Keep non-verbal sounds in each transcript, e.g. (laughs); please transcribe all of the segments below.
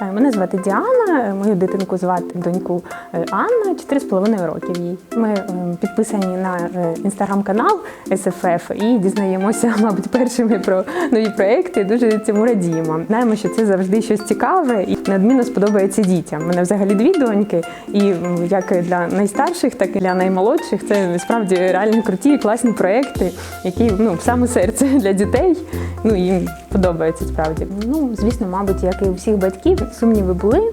Мене звати Діана, е, мою дитинку звати доньку е, Анна, 4,5 років їй. Ми е, підписані на е, інстаграм-канал SFF і дізнаємося, (laughs) мабуть, першими про нові проекти. Дуже цьому радіємо. Знаємо, що це завжди щось цікаве і неодмінно сподобається дітям. У мене взагалі дві доньки, і як для найстарших, так і для наймолодших. Це справді реально круті, класні проекти, які ну в саме серце для дітей. Ну їм подобається справді. Ну звісно, мабуть, як і у всіх батьків, сумніви були.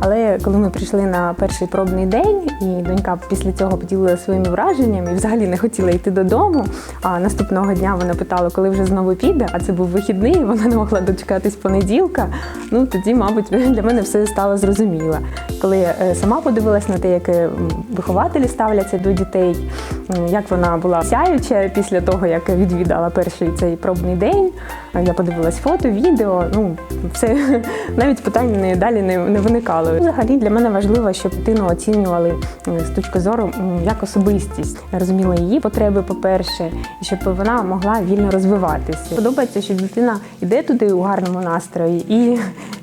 Але коли ми прийшли на перший пробний день, і донька після цього поділила своїми враженнями і взагалі не хотіла йти додому. А наступного дня вона питала, коли вже знову піде. А це був вихідний, вона не могла дочекатись понеділка. Ну тоді, мабуть, (laughs) для мене все стало зрозуміло. Коли е, сама подивилась на те, як е, вихователі ставляться до дітей, як вона була сяюча після того, як відвідала перший цей пробний день. Е, Я подивилась фото, відео. Ну все (laughs) навіть питань не далі не, не виникало. Взагалі для мене важливо, щоб дитину оцінювали з точки зору як особистість, розуміли її потреби, по-перше, і щоб вона могла вільно розвиватися. Подобається, що дитина йде туди у гарному настрої і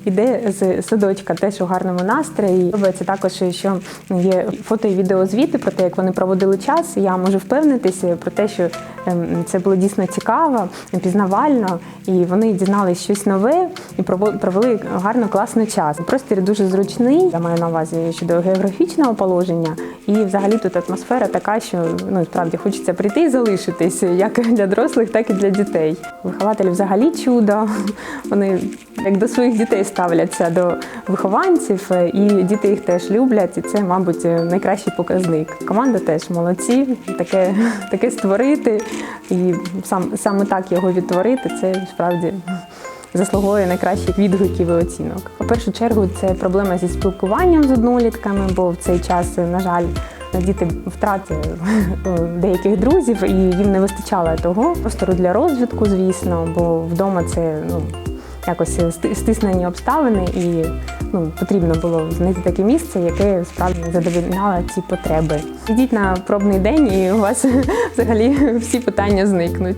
йде з садочка теж у гарному настрої. Подобається також, що є фото і відеозвіти про те, як вони проводили час. Я можу впевнитися про те, що ем, це було дійсно цікаво, пізнавально, і вони дізналися щось нове і провели гарно класний час. Простір дуже зручний. Я маю на увазі щодо географічного положення, і взагалі тут атмосфера така, що ну справді хочеться прийти і залишитись як для дорослих, так і для дітей. Вихователі взагалі чудо. Вони як до своїх дітей ставляться до вихованців, е, і діти їх теж люблять. І це, мабуть, найкращий показник. Команда теж молодці. Таке, (laughs) таке створити і сам саме так його відтворити. Це справді заслуговує найкращих відгуків і оцінок. У першу чергу це проблема зі спілкуванням з однолітками, бо в цей час, на жаль, діти втратили деяких друзів, і їм не вистачало того простору для розвитку, звісно, бо вдома це ну. Якось сти- стиснені обставини, і ну, потрібно було знайти таке місце, яке справді задовільняло ці потреби. Ідіть на пробний день, і у вас (laughs) взагалі всі питання зникнуть.